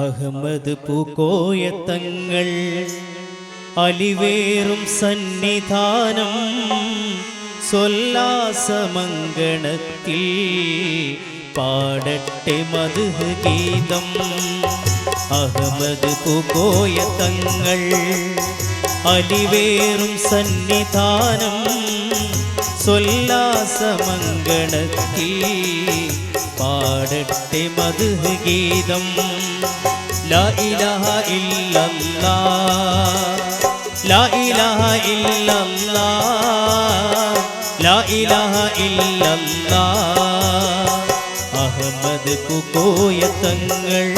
അഹമ്മദ് പൂക്കോയ തങ്ങൾ അലിവേറും സന്നിധാനം സൊല്ലാസമങ്കണത്തിൽ പാടട്ടെ മധു ഗീതം. അഹമ്മദ് പൂക്കോയത്തങ്ങൾ അലിവേറും സന്നിധാനം സൊല്ലാസമങ്കണത്തിൽ പാടട്ടെ മധു ഗീതം ലാ ഇലഹ ഇല്ലല്ലാ ലാ ഇലഹ ഇല്ലല്ലാ ലാ ഇലഹ ഇല്ലല്ലാ അഹമ്മദ് കുക്കോയ തങ്ങൾ.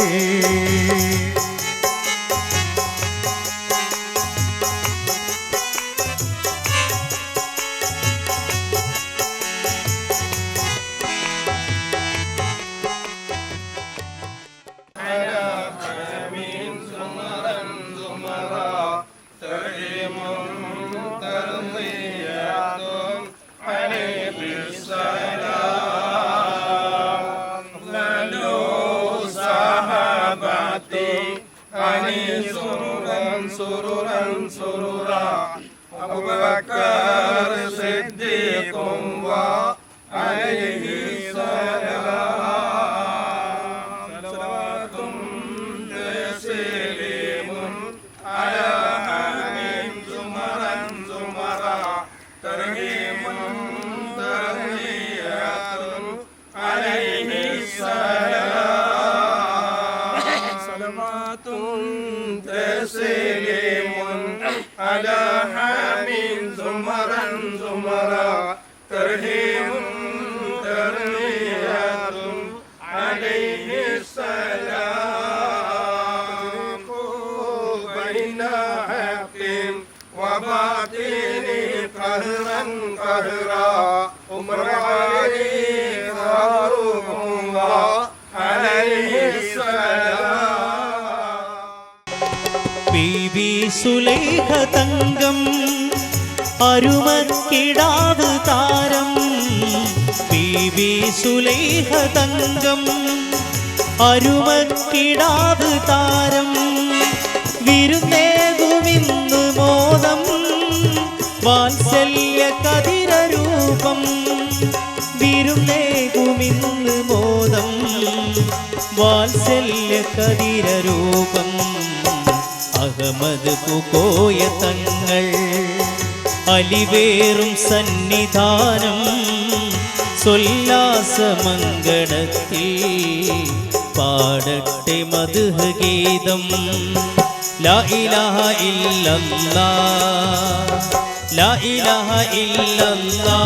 أبو بكر صديق وعليه السلام. صلوات تسليم على حميم زمرا زمرا. ترهيم ترهيات عليه السلام. صلوات تسليم على حميم زمرا زمرا. ترهيم ترهيات عليه السلام. بين حق وباطل قهرا قهرا. ബീബി സുലേഖ തങ്കം അരുമക്കിടാവ് താരം. ബീബി സുലേഖ തങ്കം അരുമക്കിടാവ് താരം. വിരുന്നേകുമിന്ന് മോദം വാത്സല്യ കതിരൂപം വിരുന്നേകുമിന്ന് മോദം വാത്സല്യ കതിരൂപം അഹമ്മദ് പുകോയ തങ്ങൾ. അലിവേറും സന്നിധാനം സൊല്ലാസമങ്കണത്തിൽ പാടട്ടെ മധുഹ ഗീതം ലാ ഇലാഹ ഇല്ലല്ലാ ലാ ഇലാഹ ഇല്ലല്ലാ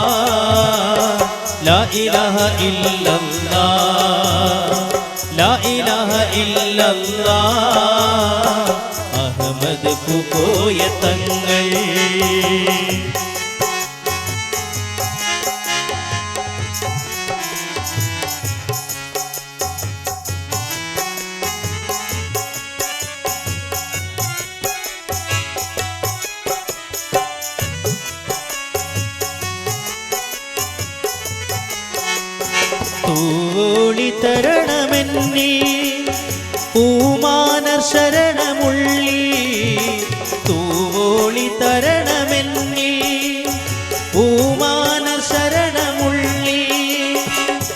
ലാ ഇലാഹ ലാ ഇലാഹ പുകോയ തങ്ങൾ. തൂവോളി തരണമെന്നീ പൂമാനർ ശരണമുള്ളി തൂവോളി തരണമെന്നിൽ പൂമാന ശരണമുള്ളി.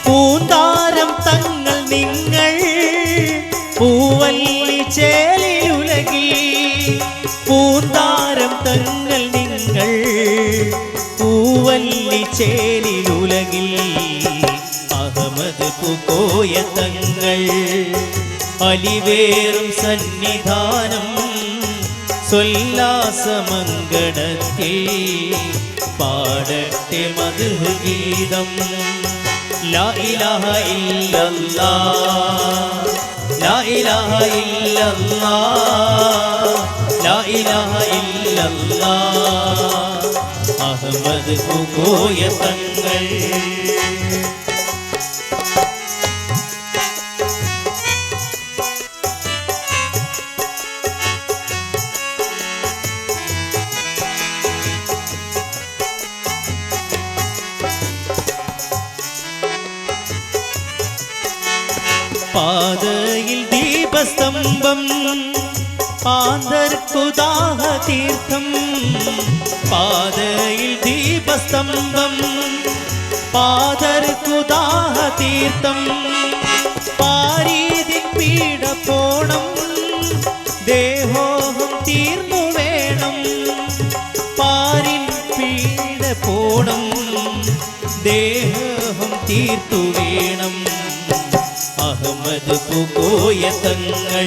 പൂന്താരം തങ്ങൾ നിങ്ങൾ പൂവല്ലി ചേലിലുലകി പൂന്താരം തങ്ങൾ നിങ്ങൾ പൂവല്ലി ചേലിലുലകിൽ അഹമ്മദ് പുകോയ തങ്ങൾ അലിവേറും സന്നിധാനം സൊല്ലാസമങ്കണത്തിൽ പാടട്ടെ മധു ഗീതം ഇലാഹ ഇല്ലല്ലാ ലാ ഇലാഹ ഇല്ലല്ലാ ലാ ഇലാഹ ഇല്ലല്ലാ തങ്ങൾ. பாதையில் தீபஸ்தம்பம் ஆந்தர்க்குதாக தீர்த்தம். பாதையில் தீபஸ்தம்பம் பாதர்க்குதாக தீர்த்தம். பாரீதி பீட போணம் தேகோகம் தீர்ந்து வேணும். பாரின் பீட போணம் தேகம் தீர்த்து வேணும். അഹമ്മദ് പുകോയ തങ്ങൾ.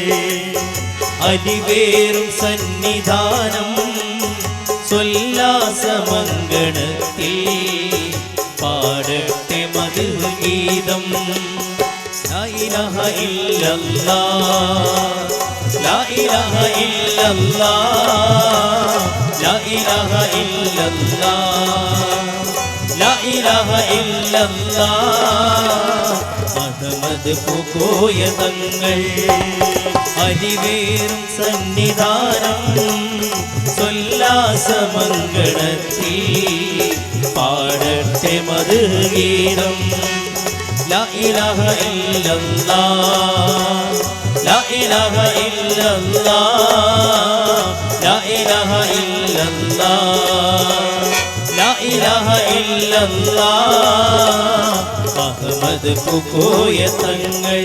അരിവേറും സന്നിധാനം സ്വല്ലാസമങ്കണത്തിൽ. പാടട്ടെ മധുഗീതം. ലൈലഹ ഇല്ലല്ല ലൈലഹ ഇല്ലല്ലാ ലൈലഹ ഇല്ലല്ലാ അഹമ്മദ് പുകോയ തങ്ങൾ. അരിവേറും സന്നിധാനം. സൊല്ലാസമങ്കടത്തി പാടട്ടെ മതുഗീതം ഇലഹ ഇല്ലല്ലാ ഇലഹ ഇല്ലല്ലാ ഇലഹ ഇല്ലല്ലാ അഹമ്മദ് തങ്ങൾ.